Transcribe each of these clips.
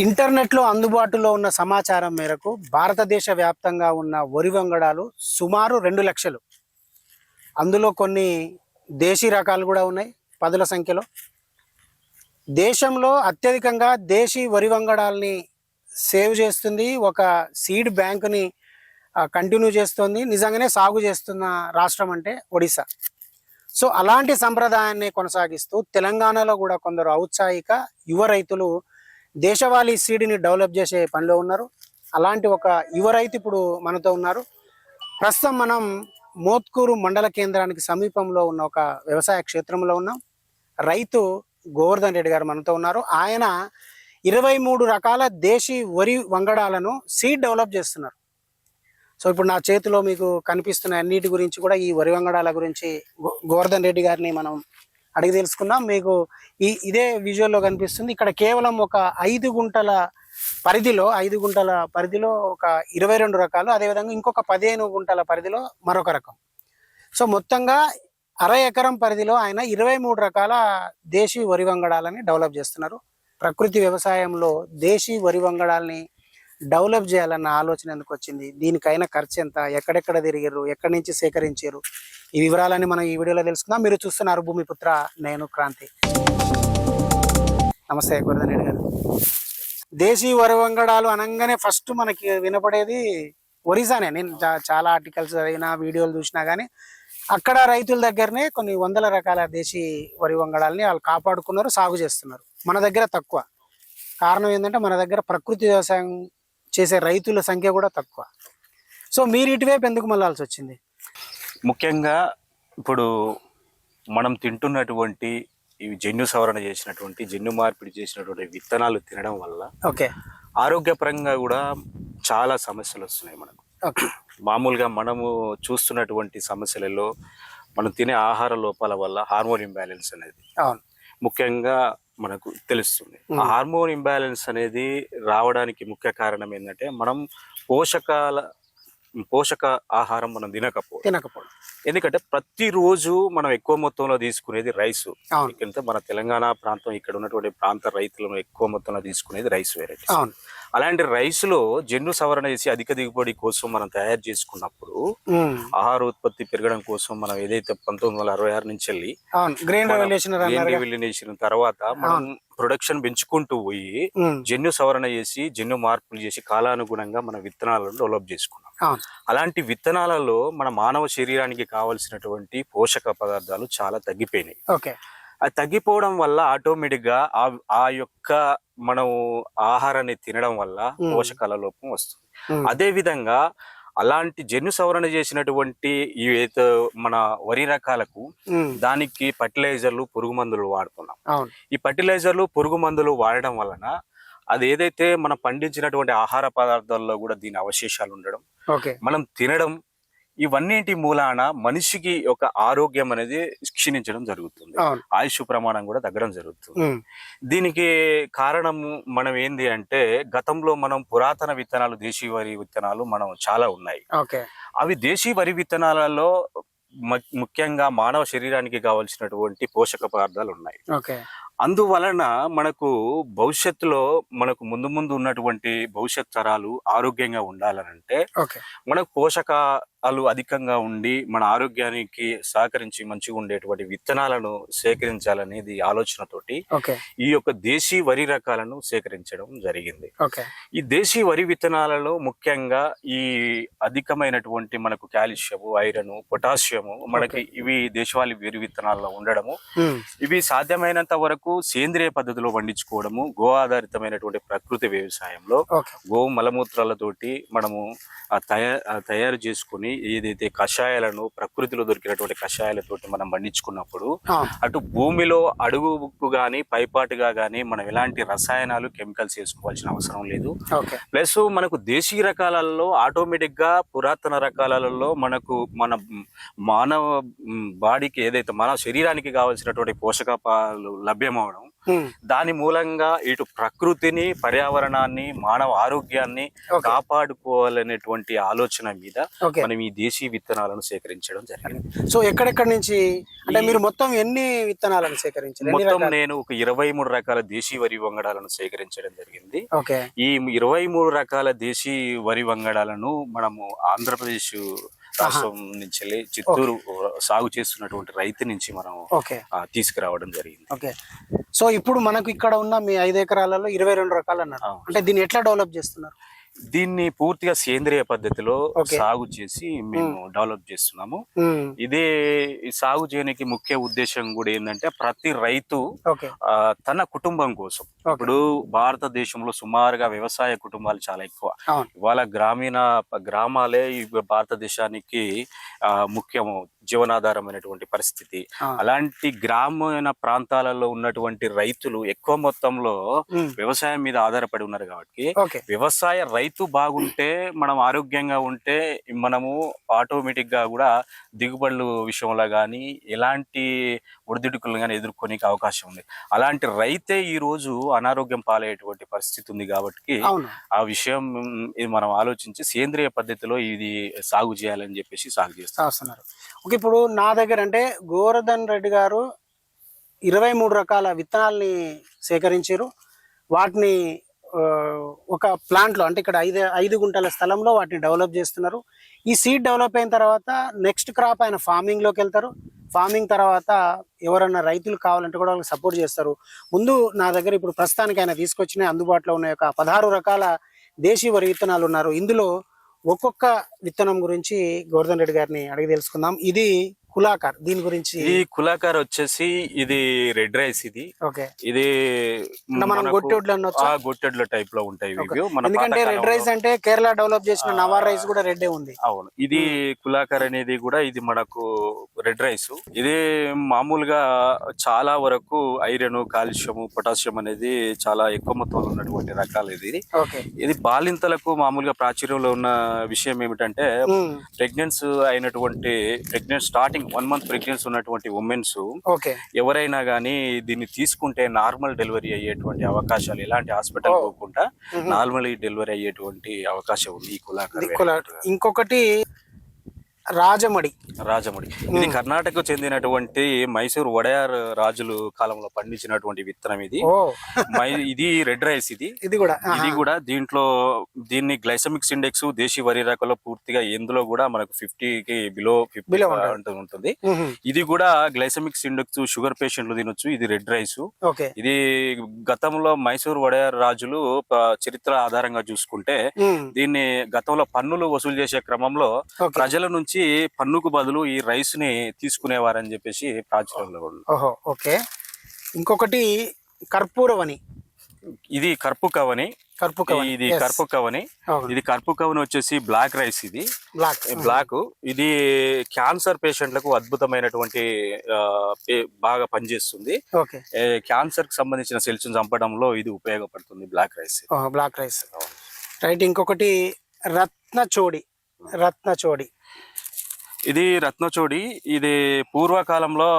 ఇంటర్నెట్లో అందుబాటులో ఉన్న సమాచారం మేరకు భారతదేశ వ్యాప్తంగా ఉన్న వరి వంగడాలు సుమారు రెండు లక్షలు. అందులో కొన్ని దేశీ రకాలు కూడా ఉన్నాయి పదుల సంఖ్యలో. దేశంలో అత్యధికంగా దేశీ వరి వంగడాల్ని సేవ్ చేస్తుంది ఒక సీడ్ బ్యాంకుని కంటిన్యూ చేస్తుంది నిజంగానే సాగు చేస్తున్న రాష్ట్రం అంటే ఒడిశా. సో అలాంటి సంప్రదాయాన్ని కొనసాగిస్తూ తెలంగాణలో కూడా కొందరు ఔత్సాహిక యువ రైతులు దేశవాళీ సీడ్ని డెవలప్ చేసే పనిలో ఉన్నారు. అలాంటి ఒక యువ రైతు ఇప్పుడు మనతో ఉన్నారు. ప్రస్తుతం మనం మోత్కూరు మండల కేంద్రానికి సమీపంలో ఉన్న ఒక వ్యవసాయ క్షేత్రంలో ఉన్నాం. రైతు గోవర్ధన్ రెడ్డి గారు మనతో ఉన్నారు. ఆయన ఇరవై మూడు రకాల దేశీ వరి వంగడాలను సీడ్ డెవలప్ చేస్తున్నారు. సో ఇప్పుడు నా చేతిలో మీకు కనిపిస్తున్న అన్నిటి గురించి కూడా ఈ వరి వంగడాల గురించి గో- గోవర్ధన్ రెడ్డి గారిని మనం అడిగి తెలుసుకుందాం. మీకు ఈ ఇదే విజువల్లో కనిపిస్తుంది. ఇక్కడ కేవలం ఒక ఐదు గుంటల పరిధిలో ఐదు గుంటల పరిధిలో ఒక ఇరవై రెండు రకాలు అదేవిధంగా ఇంకొక పదిహేను గుంటల పరిధిలో మరొక రకం. సో మొత్తంగా అర ఎకరం పరిధిలో ఆయన ఇరవై మూడు రకాల దేశీ వరి వంగడాలని డెవలప్ చేస్తున్నారు. ప్రకృతి వ్యవసాయంలో దేశీ వరి వంగడాల్ని డెవలప్ చేయాలన్న ఆలోచన ఎందుకు వచ్చింది? దీనికైనా ఖర్చు ఎంత? ఎక్కడెక్కడ తిరిగారు ఎక్కడి నుంచి సేకరించారు ఈ వివరాలని మనం ఈ వీడియోలో తెలుసుకుందాం. మీరు చూస్తున్నారు భూమిపుత్ర నేను క్రాంతి. నమస్తే గురదన్ రెడ్డి గారు. దేశీ వరి వంగడాలు అనగానే ఫస్ట్ మనకి వినపడేది ఒరిజానే నేను చాలా ఆర్టికల్స్ చదివినా వీడియోలు చూసినా కానీ అక్కడ రైతుల దగ్గరనే కొన్ని వందల రకాల దేశీ వరి వంగడాలని వాళ్ళు కాపాడుకున్నారు సాగు చేస్తున్నారు. మన దగ్గర తక్కువ. కారణం ఏంటంటే మన దగ్గర ప్రకృతి వ్యవసాయం చేసే రైతుల సంఖ్య కూడా తక్కువ. సో మీరు ఇటువైపు ఎందుకు మళ్ళాల్సి వచ్చింది? ముఖ్యంగా ఇప్పుడు మనం తింటున్నటువంటి ఇవి జన్యు సవరణ చేసినటువంటి జన్యు మార్పిడి చేసినటువంటి విత్తనాలు తినడం వల్ల ఓకే. ఆరోగ్యపరంగా కూడా చాలా సమస్యలు వస్తున్నాయి మనకు. మామూలుగా మనము చూస్తున్నటువంటి సమస్యలలో మనం తినే ఆహార లోపాల వల్ల హార్మోన్ ఇంబ్యాలెన్స్ అనేది ముఖ్యంగా మనకు తెలుస్తుంది. హార్మోన్ ఇంబ్యాలెన్స్ అనేది రావడానికి ముఖ్య కారణం ఏంటంటే మనం పోషకాల పోషక ఆహారం మనం తినకపోవడం. తినకపోవడం. ఎందుకంటే ప్రతిరోజు మనం ఎక్కువ మొత్తంలో తీసుకునేది రైస్. అవును. ఎందుకంటే మన తెలంగాణ ప్రాంతం ఇక్కడ ఉన్నటువంటి ప్రాంత రైతులను ఎక్కువ మొత్తంలో తీసుకునేది రైస్ వెరైటీ అవును. అలాంటి రైస్లో జన్యు సవరణ చేసి అధిక దిగుబడి కోసం మనం తయారు చేసుకున్నప్పుడు. ఆహార ఉత్పత్తి పెరగడం కోసం మనం ఏదైతే పంతొమ్మిది వందల అరవై ఆరు నుంచి వెళ్ళి గ్రీన్ రెవల్యూషన్ తర్వాత మనం ప్రొడక్షన్ పెంచుకుంటూ పోయి జన్యు సవరణ చేసి జన్యు మార్పులు చేసి కాలానుగుణంగా మన విత్తనాలను డెవలప్ చేసుకున్నాం. అలాంటి విత్తనాలలో మన మానవ శరీరానికి కావలసినటువంటి పోషక పదార్థాలు చాలా తగ్గిపోయినాయి. ఓకే. అది తగ్గిపోవడం వల్ల ఆటోమేటిక్గా ఆ యొక్క మనం ఆహారాన్ని తినడం వల్ల. పోషకాల లోపం వస్తుంది. అదే విధంగా అలాంటి జన్యు సవరణ చేసినటువంటి ఈ ఏదో మన వరి రకాలకు. దానికి ఫర్టిలైజర్లు పురుగు మందులు వాడుతున్నాం ఈ ఫర్టిలైజర్లు పురుగు మందులు వాడడం వలన అది ఏదైతే మనం పండించినటువంటి ఆహార పదార్థాల్లో కూడా దీని అవశేషాలు ఉండడం మనం తినడం ఇవన్నింటి మూలాన మనిషికి ఒక ఆరోగ్యం అనేది క్షీణించడం జరుగుతుంది. ఆయుష్ ప్రమాణం కూడా తగ్గడం జరుగుతుంది. దీనికి కారణం మనం ఏంది అంటే గతంలో మనం పురాతన విత్తనాలు దేశీ వరి విత్తనాలు మనం చాలా ఉన్నాయి. అవి దేశీ వరి విత్తనాలలో ముఖ్యంగా మానవ శరీరానికి కావలసినటువంటి పోషక పదార్థాలు ఉన్నాయి. అందువలన మనకు భవిష్యత్తులో మనకు ముందు ముందు ఉన్నటువంటి భవిష్యత్ తరాలు ఆరోగ్యంగా ఉండాలనంటే మనకు పోషకాలు అధికంగా ఉండి మన ఆరోగ్యానికి సహకరించి మంచిగా ఉండేటువంటి విత్తనాలను సేకరించాలనేది ఆలోచనతోటి ఈ యొక్క దేశీ వరి రకాలను సేకరించడం జరిగింది. ఈ దేశీ వరి విత్తనాలలో ముఖ్యంగా ఈ అధికమైనటువంటి మనకు కాల్షియము ఐరన్ పొటాషియము మనకి ఇవి దేశవాళీ వరి విత్తనాల్లో ఉండడము. ఇవి సాధ్యమైనంత వరకు సేంద్రియ పద్ధతిలో పండించుకోవడము గో ఆధారితమైనటువంటి ప్రకృతి వ్యవసాయంలో గో మలమూత్రాలతోటి మనము తయారు చేసుకుని ఏదైతే కషాయాలను ప్రకృతిలో దొరికినటువంటి కషాయాలతోటి మనం పండించుకున్నప్పుడు అవును అటు భూమిలో అడుగుకు గాని పైపాటుగా గాని మనం ఎలాంటి రసాయనాలు కెమికల్స్ వేసుకోవాల్సిన అవసరం లేదు ప్లస్ మనకు దేశీ రకాలలో ఆటోమేటిక్గా పురాతన రకాలలో మనకు మన మానవ బాడీకి ఏదైతే మన శరీరానికి కావాల్సినటువంటి పోషకాలు లభ్యమవడం. దాని మూలంగా ఇటు ప్రకృతిని పర్యావరణాన్ని మానవ ఆరోగ్యాన్ని కాపాడుకోవాలనేటువంటి ఆలోచన మీద మనం ఈ దేశీ విత్తనాలను సేకరించడం జరిగింది. సో ఎక్కడెక్కడి నుంచి? అంటే మీరు మొత్తం ఎన్ని విత్తనాలను సేకరించారు? మొత్తం? నేను ఒక ఇరవై మూడు రకాల దేశీ వరి వంగడాలను సేకరించడం జరిగింది. ఈ ఇరవై మూడు రకాల దేశీ వరి వంగడాలను మనము ఆంధ్రప్రదేశ్ రాష్ట్రం నుంచి వెళ్ళి చిత్తూరు సాగు చేస్తున్నటువంటి రైతు నుంచి మనం తీసుకురావడం జరిగింది. ఓకే. సో ఇప్పుడు మనకు ఇక్కడ ఉన్న మీ ఐదు ఎకరాలలో ఇరవై రెండు రకాలు అన్నారు. అంటే దీన్ని ఎట్లా డెవలప్ చేస్తున్నారు? దీన్ని పూర్తిగా సేంద్రియ పద్ధతిలో. సాగు చేసి మేము డెవలప్ చేస్తున్నాము. ఇదే సాగు చేయడానికి ముఖ్య ఉద్దేశం కూడా ఏంటంటే ప్రతి రైతు తన కుటుంబం కోసం. ఇప్పుడు భారతదేశంలో సుమారుగా వ్యవసాయ కుటుంబాలు చాలా ఎక్కువ. ఇవాళ గ్రామీణ గ్రామాలే భారతదేశానికి ముఖ్యము జీవనాధారమైనటువంటి పరిస్థితి. అలాంటి గ్రామీణ ప్రాంతాలలో ఉన్నటువంటి రైతులు ఎక్కువ మొత్తంలో వ్యవసాయం మీద ఆధారపడి ఉన్నారు కాబట్టి వ్యవసాయ రైతు బాగుంటే మనం ఆరోగ్యంగా ఉంటే మనము ఆటోమేటిక్గా కూడా దిగుబడుల విషయంలో కానీ ఎలాంటి ఒడిదుడుకులు కానీ ఎదుర్కొనేకి అవకాశం ఉంది. అలాంటి రైతే ఈ రోజు అనారోగ్యం పాలయ్యేటువంటి పరిస్థితి ఉంది కాబట్టి ఆ విషయం ఇది మనం ఆలోచించి సేంద్రియ పద్ధతిలో ఇది సాగు చేయాలని చెప్పేసి సాగు చేస్తాం. వస్తున్నారు ఓకే ఇప్పుడు నా దగ్గర అంటే గోవర్ధన్ రెడ్డి గారు ఇరవై మూడు రకాల విత్తనాల్ని సేకరించారు. వాటిని ఒక ప్లాంట్లో అంటే ఇక్కడ ఐదు ఐదు గుంటల స్థలంలో వాటిని డెవలప్ చేస్తున్నారు. ఈ సీడ్ డెవలప్ అయిన తర్వాత నెక్స్ట్ క్రాప్ ఆయన ఫార్మింగ్లోకి వెళ్తారు. ఫార్మింగ్ తర్వాత ఎవరన్నా రైతులు కావాలంటే కూడా వాళ్ళకి సపోర్ట్ చేస్తారు. ముందు నా దగ్గర ఇప్పుడు ప్రస్తుతానికి ఆయన తీసుకొచ్చిన అందుబాటులో ఉన్న యొక్క పదహారు రకాల దేశీ వరి విత్తనాలు ఉన్నారు. ఇందులో ఒక్కొక్క విత్తనం గురించి గోవర్ధన్ రెడ్డి గారిని అడిగి తెలుసుకుందాం. ఇది కులాకార్ దీని గురించి ఈ కులాకార్ వచ్చేసి ఇది రెడ్ రైస్ ఇది. ఓకే. ఇది మనం గొట్టెడ్లు గొట్టెడ్ల టైప్లో ఉంటాయి ఎందుకంటే రెడ్ రైస్ అంటే కేరళ డెవలప్ చేసిన నవార్ రైస్ కూడా రెడ్డే ఉంది. అవును. ఇది కులాకర్ అనేది కూడా ఇది మనకు రెడ్ రైస్. ఇది మామూలుగా చాలా వరకు ఐరన్ కాల్షియం పొటాషియం అనేది చాలా ఎక్కువ మొత్తంలో ఉన్నటువంటి రకాలు ఇది. ఇది బాలింతలకు మామూలుగా ప్రాచుర్యంలో ఉన్న విషయం ఏమిటంటే ప్రెగ్నెన్స్ అయినటువంటి pregnant starting one month pregnancy ఉన్నటువంటి ఉమెన్స్ ఓకే ఎవరైనా కానీ దీన్ని తీసుకుంటే నార్మల్ డెలివరీ అయ్యేటువంటి అవకాశాలు ఎలాంటి హాస్పిటల్. పోకుండా. నార్మల్ డెలివరీ అయ్యేటువంటి అవకాశం ఉంది ఈ కులాకర్ ఇంకొకటి రాజమడి. రాజముడి. ఇది కర్ణాటకకు చెందినటువంటి మైసూర్ వడయార్ రాజులు కాలంలో పండించినటువంటి విత్తనం ఇది. ఇది రెడ్ రైస్ ఇది. ఇది కూడా. ఇది కూడా దీంట్లో దీన్ని గ్లైసమిక్స్ ఇండెక్స్ దేశీ వరి రకంలో పూర్తిగా ఎందులో కూడా మనకు ఫిఫ్టీకి బిలో ఫిఫ్టీ ఉంటుంది. ఇది కూడా గ్లైసమిక్స్ ఇండెక్స్ షుగర్ పేషెంట్లు తినొచ్చు. ఇది రెడ్ రైస్. ఓకే. ఇది గతంలో మైసూర్ వడయార్ రాజులు చరిత్ర ఆధారంగా చూసుకుంటే దీన్ని గతంలో పన్నులు వసూలు చేసే క్రమంలో ప్రజల నుంచి పన్నుకు బదులు ఈ రైస్ని తీసుకునేవారని చెప్పేసి ప్రాచుర్యంలో ఓహో ఓకే. ఇంకొకటి కర్పూరవని. ఇది కర్పు కవని. కర్పు ఇది కర్పు కవని. ఇది కర్పు కవని వచ్చేసి బ్లాక్ రైస్ ఇది. Black black. ఇది క్యాన్సర్ పేషెంట్లకు అద్భుతమైనటువంటి బాగా పనిచేస్తుంది. క్యాన్సర్కి సంబంధించిన సెల్స్ చంపడంలో ఇది ఉపయోగపడుతుంది black rice. Black rice. Right ఇంకొకటి రత్నచోడి. రత్నచోడి. ఇది రత్నచోడి. ఇది పూర్వకాలంలో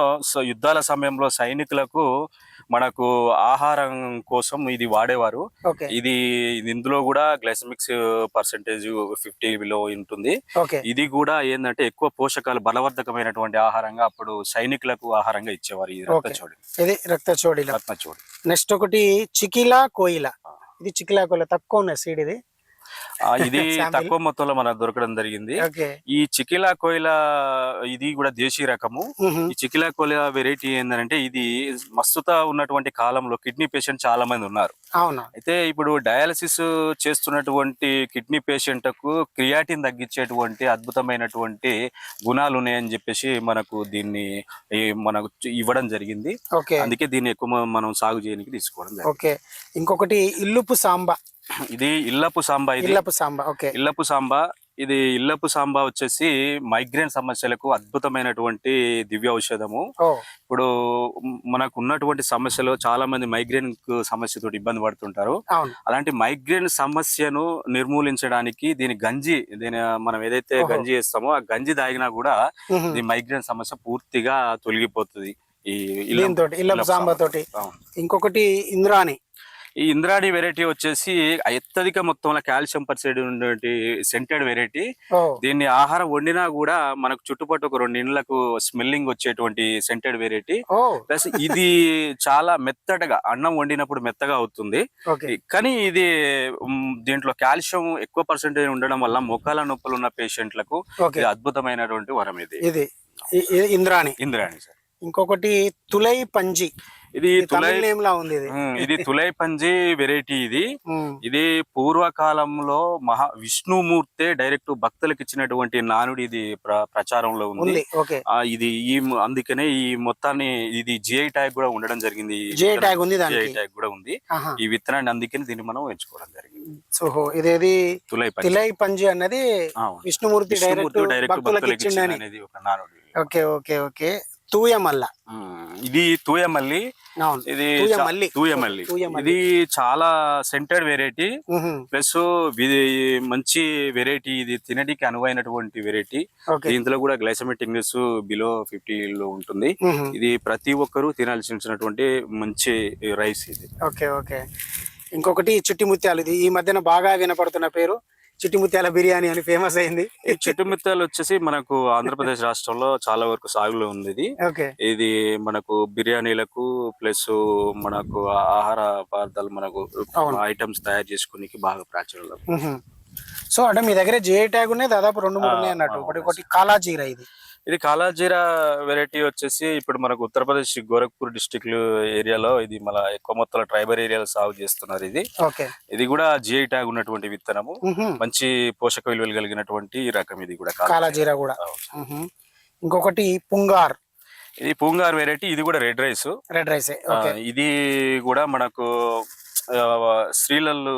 యుద్ధాల సమయంలో సైనికులకు మనకు ఆహారం కోసం ఇది వాడేవారు. ఇది ఇది ఇందులో కూడా గ్లైసమిక్స్ పర్సెంటేజ్ ఫిఫ్టీ బిలో ఉంటుంది. ఇది కూడా ఏంటంటే ఎక్కువ పోషకాలు బలవర్ధకమైనటువంటి ఆహారంగా అప్పుడు సైనికులకు ఆహారంగా ఇచ్చేవారు ఈ రత్నచోడి. ఇది రక్తచోడిలో రత్నచోడి. నెక్స్ట్ ఒకటి చికిలా కోయిల. ఇది చికిలా కోయిల తక్కువ ఉన్నాయి సీడ్ ఇది. ఇది. తక్కువ మొత్తంలో మనకు దొరకడం జరిగింది. ఈ చికిలా కోయిల ఇది కూడా దేశీ రకము. ఈ చికిలా కోయిల వెరైటీ ఏంటంటే ఇది మస్తుత ఉన్నటువంటి కాలంలో కిడ్నీ పేషెంట్ చాలా మంది ఉన్నారు. అయితే ఇప్పుడు డయాలసిస్ చేస్తున్నటువంటి కిడ్నీ పేషెంట్కు క్రియాటిన్ తగ్గించేటువంటి అద్భుతమైనటువంటి గుణాలు ఉన్నాయని చెప్పేసి మనకు దీన్ని మనకు ఇవ్వడం జరిగింది. అందుకే దీన్ని ఎక్కువ మనం సాగు చేయడానికి తీసుకోవడం ఓకే. ఇంకొకటి ఇల్లుపు సాంబా. ఇది ఇల్లపు సాంబా ఇది. ఇల్లపు సాంబా ఓకే. ఇల్లపు సాంబా ఇది ఇల్లపు సాంబా వచ్చేసి మైగ్రేన్ సమస్యలకు అద్భుతమైనటువంటి దివ్య ఔషధము. ఇప్పుడు మనకు ఉన్నటువంటి సమస్యలు చాలా మంది మైగ్రేన్ సమస్యతో ఇబ్బంది పడుతుంటారు. అలాంటి మైగ్రేన్ సమస్యను నిర్మూలించడానికి దీని గంజి దీని మనం ఏదైతే. గంజి చేస్తామో ఆ గంజి తాగినా కూడా. ఈ మైగ్రేన్ సమస్య పూర్తిగా తొలగిపోతుంది ఈ ఇల్లపు సాంబా. తోటి. ఇంకొకటి ఇంద్రాణి. ఈ ఇంద్రాణి వెరైటీ వచ్చేసి అత్యధిక మొత్తంలో కాల్షియం పర్సెంట్ ఉన్నటువంటి సెంటెడ్ వెరైటీ. దీన్ని ఆహారం వండినా కూడా మనకు చుట్టుపక్కల ఒక రెండు ఇండ్లకు స్మెల్లింగ్ వచ్చేటువంటి సెంటెడ్ వెరైటీ. ప్లస్ ఇది చాలా మెత్తటగా అన్నం వండినప్పుడు మెత్తగా అవుతుంది. కానీ ఇది దీంట్లో కాల్షియం ఎక్కువ పర్సెంటేజ్ ఉండడం వల్ల మొక్కల నొప్పులు ఉన్న పేషెంట్లకు ఇది అద్భుతమైనటువంటి వరం ఇది. ఇది ఇంద్రాణి. ఇంద్రాణి సార్. ఇంకొకటి తులై పంజి. ఇది తులై ఉంది ఇది. తులై పంజి వెరైటీ ఇది. ఇది పూర్వకాలంలో మహా విష్ణుమూర్తే డైరెక్ట్ భక్తులకు ఇచ్చినటువంటి నానుడి ఇది ప్ర- ప్రచారంలో ఉంది. ఇది ఈ అందుకనే ఈ మొత్తాన్ని ఇది జిఐ ట్యాగ్ కూడా ఉండడం జరిగింది. జే ట్యాగ్ ఉంది జిఐ ట్యాగ్ కూడా ఉంది. ఈ విత్తనాన్ని అందుకని దీన్ని మనం ఎంచుకోవడం జరిగింది. సో ఇదేది తులై తిలై పంజి అన్నది. విష్ణుమూర్తి డైరెక్ట్ భక్తులకు అనేది ఒక నానుడి. Okay okay okay. తూయ మల్ల ఉమ్, ఇది తూయమల్లి. ఇది. తూయమల్లి. తూయ మల్లి. ఇది చాలా సెంటెడ్ వెరైటీ ప్లస్ ఇది మంచి వెరైటీ ఇది తినడానికి అనువైనటువంటి వెరైటీ దీంట్లో కూడా గ్లైసమిక్ ఇండెక్స్ బిలో ఫిఫ్టీ లో ఉంటుంది. ఇది ప్రతి ఒక్కరూ తినాల్సినటువంటి మంచి రైస్ ఇది. Okay okay. ఇంకొకటి చిట్టి ముత్యాలు ఇది ఈ మధ్యన బాగా వినపడుతున్న పేరు. చిట్టి ముత్యాల బిర్యానీ అని ఫేమస్ అయింది. ఈ చెట్టు మిత్తాలు వచ్చేసి మనకు ఆంధ్రప్రదేశ్ రాష్ట్రంలో చాలా వరకు సాగులో ఉంది ఇది. ఓకే. ఇది మనకు బిర్యానీలకు ప్లస్ మనకు ఆహార పదార్థాలు మనకు. ఐటమ్స్ తయారు చేసుకునేకి బాగా ప్రాచుర్యం. సో అంటే మీ దగ్గర జే ట్యాగ్ ఉన్నాయి దాదాపు రెండు మూడు ఉన్నాయి అన్నట్టు. ఒకటి ఒకటి కాలాజీరా ఇది. ఇది కాలాజీరా వెరైటీ వచ్చేసి ఇప్పుడు మనకు ఉత్తరప్రదేశ్ గోరఖ్పూర్ డిస్టిక్ ఏరియాలో ఇది మన ఎక్కువ మొత్తంలో ట్రైబల్ ఏరియాలో సాగు చేస్తున్నారు ఇది. ఇది కూడా జిఐ ట్యాగ్ ఉన్నటువంటి విత్తనము. మంచి పోషక విలువలు కలిగినటువంటి రకం ఇది కూడా కాలాజీరా. కూడా. ఇంకొకటి పుంగార్. ఇది పూంగార్ వెరైటీ ఇది కూడా రెడ్ రైస్. Red rice. ఇది కూడా మనకు స్త్రీలలో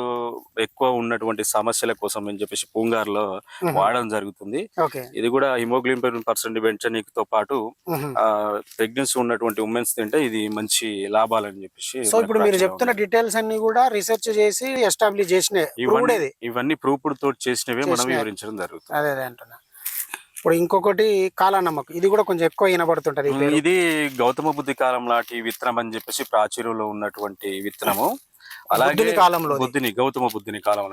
ఎక్కువ ఉన్నటువంటి సమస్యల కోసం అని చెప్పేసి పూంగార్లో వాడడం జరుగుతుంది. ఇది కూడా హిమోగ్లోబిన్ పర్సెంట్ పెంచనీతో పాటు. ప్రెగ్నెన్సీ ఉన్నటువంటి ఉమెన్స్ తింటే ఇది మంచి లాభాలని చెప్పేసి సో ఇప్పుడు మీరు చెప్తున్న డీటెయిల్స్ అన్ని కూడా రీసెర్చ్ చేసి ఎస్టాబ్లిష్ చేసిన ఇవన్నీ ప్రూఫ్డ్ తోటి చేసినవే మనం. వివరించడం జరుగుతుంది. అదే అదే అంటున్నా. ఇప్పుడు ఇంకొకటి కాలానమ్మకు. ఇది కూడా కొంచెం ఎక్కువ వినబడుతుంటది. ఇది గౌతమ బుద్ధి కాలం లాంటి విత్తనం అని చెప్పేసి ప్రాచుర్యంలో ఉన్నటువంటి విత్తనము. అలాగే బుద్ధుని కాలంలో బుద్ధిని గౌతమ బుద్ధిని కాలం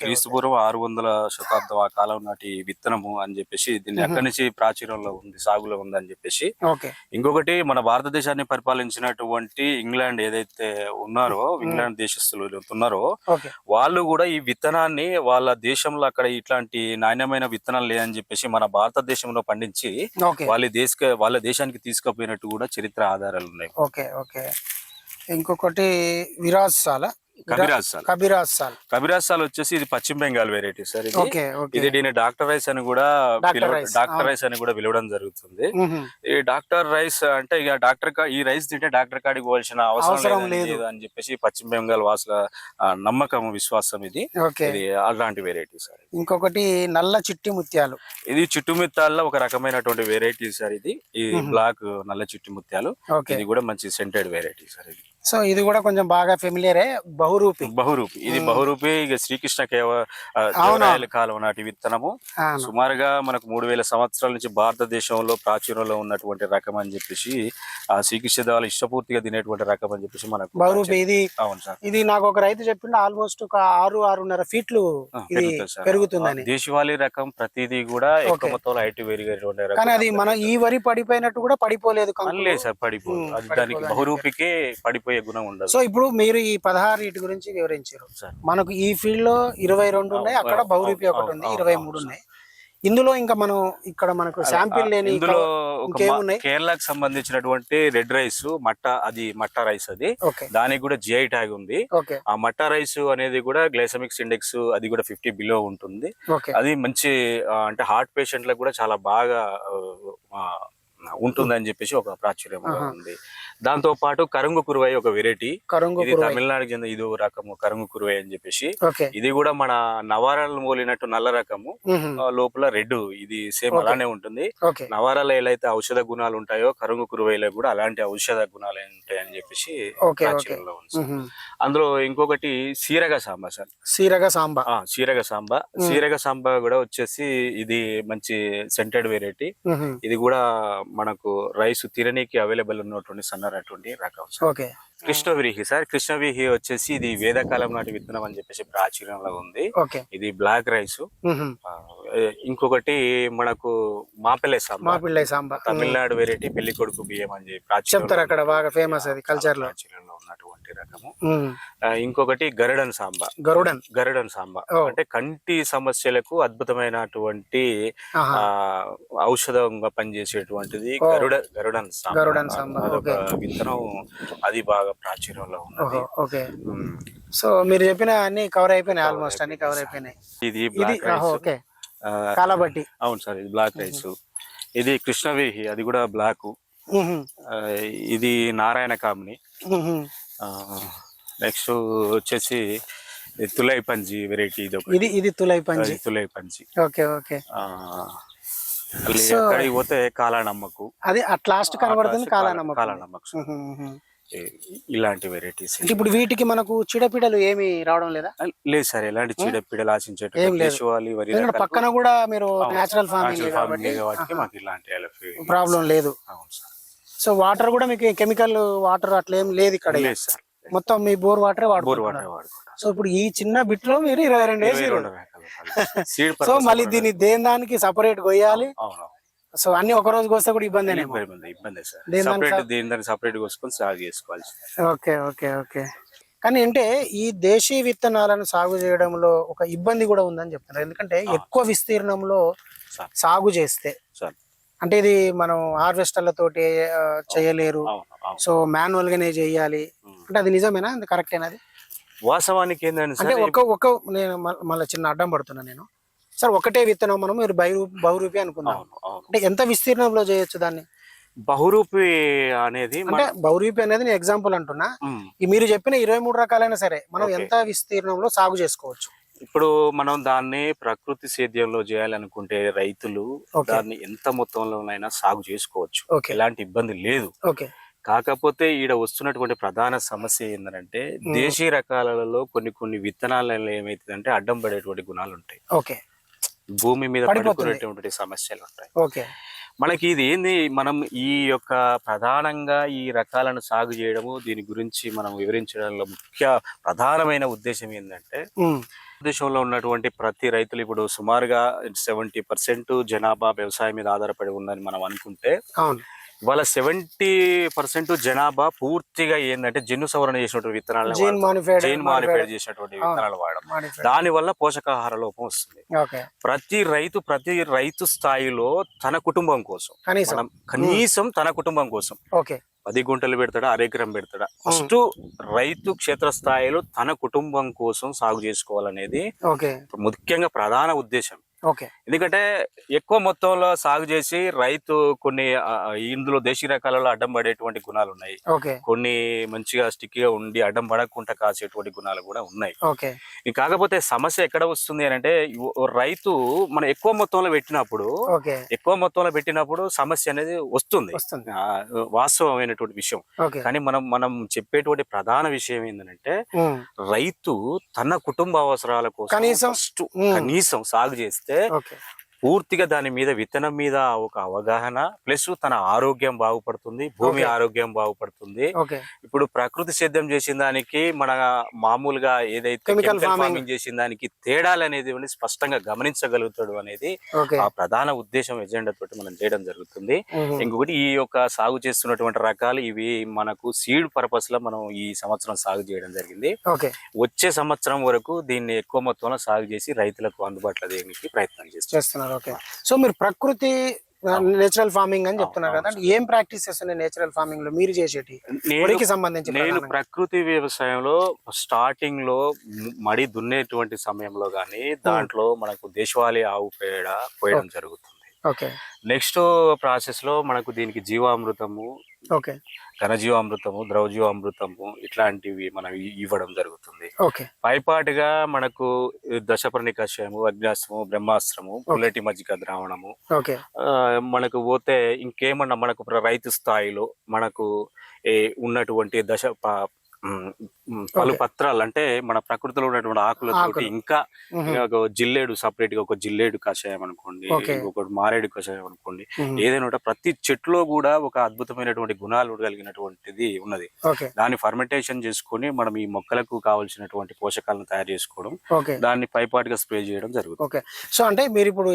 క్రీస్తు పూర్వం ఆరు వందల శతాబ్దం ఆ కాలం నాటి విత్తనము అని చెప్పేసి దీన్ని అక్కడి నుంచి ప్రాచుర్యంలో ఉంది సాగులో ఉంది అని చెప్పేసి. ఇంకొకటి మన భారతదేశాన్ని పరిపాలించినటువంటి ఇంగ్లాండ్ ఏదైతే ఉన్నారో ఇంగ్లాండ్ దేశస్తులు ఉన్నారో వాళ్ళు కూడా ఈ విత్తనాన్ని వాళ్ళ దేశంలో అక్కడ ఇట్లాంటి నాణ్యమైన విత్తనాలు లేదని చెప్పేసి మన భారతదేశంలో పండించి వాళ్ళ దేశ వాళ్ళ దేశానికి తీసుకుపోయినట్టు కూడా చరిత్ర ఆధారాలు ఉన్నాయి. Okay okay. ఇంకొకటి విరాజ్ సాల కబిరాజ్ సాల్ కబిరాజ్ సాల్ కబిరాజ్ సాల్ వచ్చేసి ఇది పశ్చిమ బెంగాల్ వెరైటీ సార్ ఇది. ఇది దీని డాక్టర్ రైస్ అని కూడా డాక్టర్ రైస్, అని కూడా పిలవడం జరుగుతుంది. ఈ డాక్టర్ రైస్ అంటే ఇక డాక్టర్ ఈ రైస్ తింటే డాక్టర్ కాడికి పోవాల్సిన అవసరం లేదు. అని చెప్పేసి పశ్చిమ బెంగాల్ వాసుల నమ్మకం విశ్వాసం ఇది. ఇది అలాంటి వెరైటీ సార్ ఇంకొకటి నల్ల చిట్టి ముత్యాలు. ఇది చుట్టుమిత్తాల్లో ఒక రకమైనటువంటి వెరైటీ సార్ ఇది. ఈ బ్లాక్ నల్ల చుట్టి ముత్యాలు. ఇది కూడా మంచి సెంటెడ్ వెరైటీ సార్ ఇది. సో ఇది కూడా కొంచెం బాగా ఫెమిలియరే బహురూపి. బహురూపి. ఇది బహురూపి ఇక శ్రీకృష్ణ కేవ ఆ, అవునా? దేవరాయల కాలం నాటి విత్తనము. సుమారుగా మనకు మూడు వేల సంవత్సరాల నుంచి భారతదేశంలో ప్రాచుర్యంలో ఉన్నటువంటి రకం అని చెప్పేసి ఆ శ్రీకృష్ణ దేవాలు ఇష్టపూర్తిగా తినేటువంటి రకం అని చెప్పేసి మనకు బహురూపి ఇది అవును సార్. ఇది నాకు ఒక రైతు చెప్పిండు ఆల్మోస్ట్ ఒక ఆరు ఆరున్నర ఫీట్లు ఇది పెరుగుతుంది. పెరుగుతుందని. దేశవాళీ రకం ప్రతిదీ కూడా ఎక్కువ. మొత్తంలో హైట్ పెరిగేటువంటి రకం కానీ అది మన ఈ వరి పడిపోయినట్టు కూడా పడిపోలేదు. లేదు సార్ పడిపో దానికి బహురూపికే పడిపోయే గుణం ఉండదు. సో ఇప్పుడు మీరు ఈ పదహారు వీటి గురించి వివరించారు. మనకు ఈ ఫీల్డ్లో ఇరవై రెండు ఉన్నాయి అక్కడ అవును, ఒకటి ఉంది ఇరవై మూడు. ఉన్నాయి. ఇందులో ఇంకా మనం ఇక్కడ మనకు శాంపిల్ లేని ఇందులో కేరళకు సంబంధించినటువంటి రెడ్ రైస్ మట్ట అది మట్ట రైస్ అది. దానికి కూడా జిఐ ట్యాగ్ ఉంది. ఆ మట్ట రైస్ అనేది కూడా గ్లైసమిక్స్ ఇండెక్స్ అది కూడా ఫిఫ్టీ బిలో ఉంటుంది. అది మంచి అంటే హార్ట్ పేషెంట్లకు కూడా చాలా బాగా ఉంటుందని చెప్పేసి ఒక ప్రాచుర్యం. ఉంది. దాంతో పాటు కరంగు కురువై ఒక వెరైటీ. కరుంగు ఇది. తమిళనాడుకి చెందిన ఇది ఒక రకము కరంగు కురువై అని చెప్పేసి. ఇది కూడా మన నవారాలు మూలినట్టు నల్ల రకము లోపల రెడ్ ఇది సేమ్. అలానే ఉంటుంది. నవారాలో ఎలా ఔషధ గుణాలు ఉంటాయో కరుంగు కురువైలో కూడా అలాంటి ఔషధ గుణాలు ఉంటాయని చెప్పేసి. అందులో ఇంకొకటి సీరగ సాంబ సార్. సీరగ సాంబా. సీరగ సాంబ. సీరగ సాంబ కూడా వచ్చేసి ఇది మంచి సెంటెడ్ వెరైటీ. ఇది కూడా మనకు రైస్ తిననీకి అవైలబుల్ ఉన్నటువంటి సన్నరటువంటి రకం సార్. ఓకే. కృష్ణవిరిహి సార్. కృష్ణవిరిహి వచ్చేసి ఇది వేదకాలం నాటి విత్తనం అని చెప్పేసి ప్రాచుర్యంలో ఉంది. ఇది బ్లాక్ రైస్. ఇంకొకటి మనకు మాపెల్లె మా సాంబార్ పిల్లయ్య సాంబా తమిళనాడు వెరైటీ పెళ్ళి కొడుకు బియ్యం అని చెప్పి చెప్తారు అక్కడ బాగా ఫేమస్ అది కల్చర్లో. ఉన్నటువంటి రకము. ఇంకొకటి గరుడన్ సాంబా. గరుడన్. గరుడన్ సాంబా. అంటే కంటి సమస్యలకు అద్భుతమైనటువంటి ఔషధంగా పనిచేసేటువంటిది. గరుడ గరుడన్ సాంబా. గరుడన్ సాంబా, అదొక. విత్తనం అది బాగా ప్రాచుర్యంలో ఉన్నది. ఓహో ఓకే. సో మీరు చెప్పిన అన్ని కవర్ అయిపోయినాయి ఆల్మోస్ట్ అన్ని కవర్ అయిపోయినాయి. ఇది ఓకే. కాలబట్టి. అవును సార్ ఇది బ్లాక్ రైస్ ఇది కృష్ణవేహి అది కూడా బ్లాక్. ఇది నారాయణ కామిని. నెక్స్ట్ వచ్చేసి తులై పంజి వెరైటీ ఇది. ఇది ఇది తులై అది తులై పంజి. Okay okay. అక్కడికి పోతే కాలానమ్మకు. అది అట్ లాస్ట్ కనబడుతుంది కాలానమ్మ కాలానమ్మకు. ఇలాంటి వెరైటీస్. ఇప్పుడు వీటికి మనకు చీడపీడలు ఏమి రావడం లేదా? లేదు సార్ ఎలాంటి చీడపీడలు రకాలకు పక్కన కూడా మీరు. నేచురల్ ఫార్మింగ్ కాబట్టి. మాకు ఇలాంటి ప్రాబ్లం లేదు. అవును సార్. సో వాటర్ కూడా మీకు కెమికల్ వాటర్ అట్లా ఏం లేదు ఇక్కడ లేదు సార్. మొత్తం మీ బోర్ వాటరే బోర్ వాటర్ సో ఇప్పుడు ఈ చిన్న బిట్లో మీరు ఇరవై రెండు ఇరవై వేసి రెండు రకాలు సీడ్ సో మళ్ళీ దీన్ని దేని దానికి సపరేట్ కొయ్యాలి? అవును సో అన్ని ఒక రోజు కోస్తే కూడా ఇబ్బంది ఇబ్బంది ఇబ్బంది సార్. దేని దానికి సపరేట్ దీని దాన్ని సపరేట్ కోసుకొని సాగు చేసుకోవాల్సి ఓకే ఓకే ఓకే. కానీ అంటే ఈ దేశీ విత్తనాలను సాగు చేయడంలో ఒక ఇబ్బంది కూడా ఉందని చెప్తున్నారు. ఎందుకంటే ఎక్కువ విస్తీర్ణంలో. సాగు చేస్తే సార్. అంటే ఇది మనం హార్వెస్టర్లతోటి ఆ, చేయలేరు. సో మాన్యువల్ గానే చేయాలి. అంటే అది నిజమేనా? అది కరెక్టేనా అది? వాస్తవానికి ఏంటంటే అంటే సార్ ఒక ఒక నేను మళ్ళీ చిన్న అడ్డం పడుతున్నా నేను. సార్ ఒకటే విత్తనం మనం మీరు బహు బహురూపి అవును అంటే ఎంత విస్తీర్ణంలో చేయొచ్చు దాన్ని? బహురూపి అనేది అంటే బహురూపి అనేది నేను ఎగ్జాంపుల్ అంటున్నా. మీరు చెప్పిన ఇరవై మూడు రకాలైనా సరే మనం. ఎంత విస్తీర్ణంలో సాగు చేసుకోవచ్చు? ఇప్పుడు మనం దాన్ని ప్రకృతి సేద్యంలో చేయాలనుకుంటే రైతులు. దాన్ని ఎంత మొత్తంలోనైనా సాగు చేసుకోవచ్చు. ఎలాంటి ఇబ్బంది లేదు. కాకపోతే ఈడ వస్తున్నటువంటి ప్రధాన సమస్య ఏంటంటే దేశీ రకాలలో కొన్ని కొన్ని విత్తనాలలో ఏమైతుందంటే అడ్డం పడేటువంటి గుణాలు ఉంటాయి. ఓకే. భూమి మీద. పడుకునేటువంటి సమస్యలు ఉంటాయి. ఓకే. మనకి ఇది ఏంది? మనం ఈ యొక్క ప్రధానంగా ఈ రకాలను సాగు చేయడము దీని గురించి మనం వివరించడంలో ముఖ్య ప్రధానమైన ఉద్దేశం ఏంటంటే ఉమ్, దేశంలో ఉన్నటువంటి ప్రతి రైతులు ఇప్పుడు సుమారుగా సెవెంటీ పర్సెంట్ జనాభా వ్యవసాయం మీద ఆధారపడి ఉందని మనం అనుకుంటే అవును. ఇవాళ సెవెంటీ పర్సెంట్ జనాభా పూర్తిగా ఏంటంటే జన్యు సవరణ చేసినటువంటి విత్తనాలు జీన్ మానిఫైడ్ చేసినటువంటి విత్తనాలు వాడడం. దాని వల్ల పోషకాహార లోపం వస్తుంది. ప్రతి రైతు ప్రతి రైతు స్థాయిలో తన కుటుంబం కోసం కనీసం. తన కుటుంబం కోసం పది గుంటలు పెడతాడా అరెకరం పెడతాడా? ఫస్ట్ రైతు క్షేత్రస్థాయిలో తన కుటుంబం కోసం సాగు చేసుకోవాలనేది ముఖ్యంగా ప్రధాన ఉద్దేశం. ఓకే. ఎందుకంటే ఎక్కువ మొత్తంలో సాగు చేసి రైతు కొన్ని ఇందులో దేశీ రకాలలో అడ్డం పడేటువంటి గుణాలు ఉన్నాయి. కొన్ని మంచిగా స్టిక్గా ఉండి అడ్డం పడకుండా కాసేటువంటి గుణాలు కూడా ఉన్నాయి. కాకపోతే సమస్య ఎక్కడ వస్తుంది అని అంటే రైతు మనం ఎక్కువ మొత్తంలో పెట్టినప్పుడు ఎక్కువ మొత్తంలో పెట్టినప్పుడు సమస్య అనేది వస్తుంది. వాస్తవమైనటువంటి విషయం. కానీ మనం మనం చెప్పేటువంటి ప్రధాన విషయం ఏంటంటే రైతు తన కుటుంబ అవసరాల కోసం. కనీసం సాగు చేస్తే ఓకే పూర్తిగా దాని మీద విత్తనం మీద ఒక అవగాహన ప్లస్ తన ఆరోగ్యం బాగుపడుతుంది భూమి. ఆరోగ్యం బాగుపడుతుంది. ఇప్పుడు ప్రకృతి సేద్యం చేసిన దానికి మన మామూలుగా ఏదైతే కెమికల్. ఫార్మింగ్ చేసిన దానికి తేడాలు అనేది స్పష్టంగా గమనించగలుగుతాడు అనేది ఆ ప్రధాన ఉద్దేశం ఎజెండా తోటి మనం చేయడం జరుగుతుంది. ఇంకొకటి ఈ యొక్క సాగు చేస్తున్నటువంటి రకాలు ఇవి మనకు సీడ్ పర్పస్లో మనం ఈ సంవత్సరం సాగు చేయడం జరిగింది. వచ్చే సంవత్సరం వరకు దీన్ని ఎక్కువ మొత్తంలో సాగు చేసి రైతులకు అందుబాటులో చేయడానికి ప్రయత్నం చేస్తాం. చేస్తున్నారు. ఓకే. సో మీరు ప్రకృతి నేచురల్ ఫార్మింగ్ అని చెప్తున్నారు కదా ఏం ప్రాక్టీస్ చేస్తున్నారు నేచురల్ ఫార్మింగ్లో? మీరు చేసేటి? వరికి సంబంధించి నేను. ప్రకృతి వ్యవసాయంలో స్టార్టింగ్లో మడి దున్నేటువంటి సమయంలో గానీ దాంట్లో మనకు దేశవాళీ ఆవు పేడ పోయడం జరుగుతుంది. ఓకే. నెక్స్ట్ ప్రాసెస్లో మనకు దీనికి జీవామృతము ఓకే. ఘనజీవామృతము ద్రవజీవామృతము ఇట్లాంటివి మనం ఇవ్వడం జరుగుతుంది. ఓకే. పైపాటుగా మనకు దశపర్ణి కషాయము అగ్నాస్త్రము బ్రహ్మాస్త్రము పుల్లటి మజ్జిగ ద్రావణము మనకు పోతే ఇంకేమన్నా మనకు రైతు స్థాయిలో మనకు ఉన్నటువంటి దశ పలు పత్రాలు. అంటే మన ప్రకృతిలో ఉన్నటువంటి ఆకులతోటి ఆకులు. ఇంకా ఒక జిల్లేడు సపరేట్గా ఒక జిల్లేడు కషాయం అనుకోండి. ఇంకొకటి మారేడు కషాయం అనుకోండి. ఏదైనా ప్రతి చెట్టులో కూడా ఒక అద్భుతమైనటువంటి గుణాలు కలిగినటువంటిది ఉన్నది. దాన్ని ఫర్మెంటేషన్ చేసుకొని మనం ఈ మొక్కలకు కావాల్సినటువంటి పోషకాలను తయారు చేసుకోవడం దాన్ని పైపాటిగా స్ప్రే చేయడం జరుగుతుంది. సో అంటే మీరు ఇప్పుడు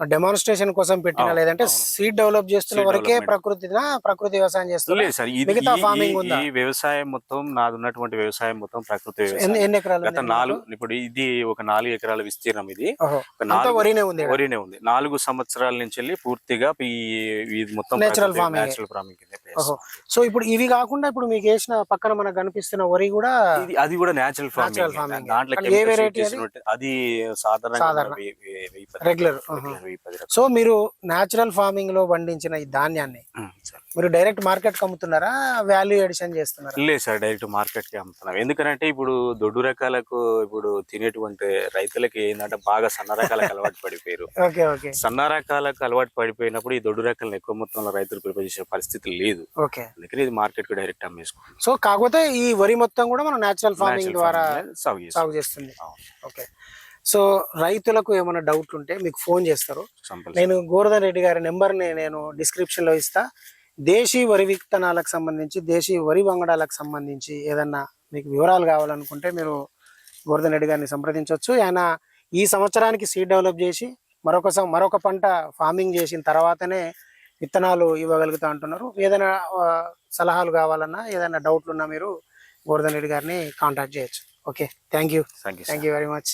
డెమాన్స్ట్రేషన్ కోసం పెట్టిన లేదంటే. సీడ్ డెవలప్ చేస్తున్న వరకే. ప్రకృతినా ప్రకృతి వ్యవసాయం చేస్తున్నారు మిగతా ఉందా? ఈ వ్యవసాయం మొత్తం నాది ఉన్నటువంటి వ్యవసాయం మొత్తం ప్రకృతి ఎన్ని వ్యవసాయం ఎన్ని ఎకరాలు నాలుగు ఇప్పుడు ఇది ఒక నాలుగు ఎకరాల విస్తీర్ణం ఇది వరినే ఉంది వరినే ఉంది నాలుగు సంవత్సరాల నుంచి వెళ్ళి పూర్తిగా ఈ మొత్తం Natural farming. నేచురల్ ఫార్మింగ్ ఓహో సో ఇప్పుడు ఇవి కాకుండా ఇప్పుడు మీకు వేసిన పక్కన మనకు కనిపిస్తున్న వరి కూడా ఇది అది కూడా నేచురల్ Natural ఫార్మింగ్. దాంట్లో కానీ ఏ chemicals variety use అది? చేసినట్టు- అది సాధారణంగా సాధారణ. మన వెయ్యి- వెయ్యి- వెయ్యి పది రెగ్యులర్ రకాలు, వెయ్యి పది రకాలు. సో మీరు నేచురల్ ఫార్మింగ్లో పండించిన ఈ ధాన్యాన్ని సార్. మీరు డైరెక్ట్ మార్కెట్ అమ్ముతున్నారా వాల్యూ ఎడిషన్ చేస్తున్నారా లేదు సార్ డైరెక్ట్ మార్కెట్కి అమ్ముతున్నాం ఎందుకంటే ఇప్పుడు దొడ్డు రకాలకు ఇప్పుడు తినేటువంటి రైతులకి ఏంటంటే బాగా సన్న రకాలకు అలవాటు పడిపోయారు ఓకే ఓకే సన్న రకాలకు అలవాటు పడిపోయినప్పుడు ఈ దొడ్డు రకాలను ఎక్కువ మొత్తంలో రైతులు ప్రిపేర్ చేసే పరిస్థితి లేదు ఓకే. అందుకని ఇది మార్కెట్కి డైరెక్ట్ అమ్మేసుకుంటాం సో కాకపోతే ఈ వరి మొత్తం కూడా మనం నేచురల్ ఫార్మింగ్ ద్వారా లో సాగు చేస్తాం. సాగు చేస్తుంది. అవును. ఓకే. సో రైతులకు ఏమైనా డౌట్లు ఉంటే మీకు ఫోన్ చేస్తారు. Compulsory. నేను గోవర్ధన్ రెడ్డి గారి నెంబర్ని నేను డిస్క్రిప్షన్లో ఇస్తా. దేశీ వరి విత్తనాలకు సంబంధించి దేశీ వరి వంగడాలకు సంబంధించి ఏదన్నా మీకు వివరాలు కావాలనుకుంటే మీరు గోవర్ధన్ రెడ్డి గారిని సంప్రదించవచ్చు ఆయన ఈ సంవత్సరానికి సీడ్ డెవలప్ చేసి మరొక సం- మరొక పంట ఫార్మింగ్ చేసిన తర్వాతనే విత్తనాలు ఇవ్వగలుగుతా అంటున్నారు. ఏదైనా సలహాలు కావాలన్నా ఏదైనా డౌట్లు ఉన్నా మీరు గోవర్ధన్ రెడ్డి గారిని కాంటాక్ట్ చేయొచ్చు. Okay thank you. Thank you very much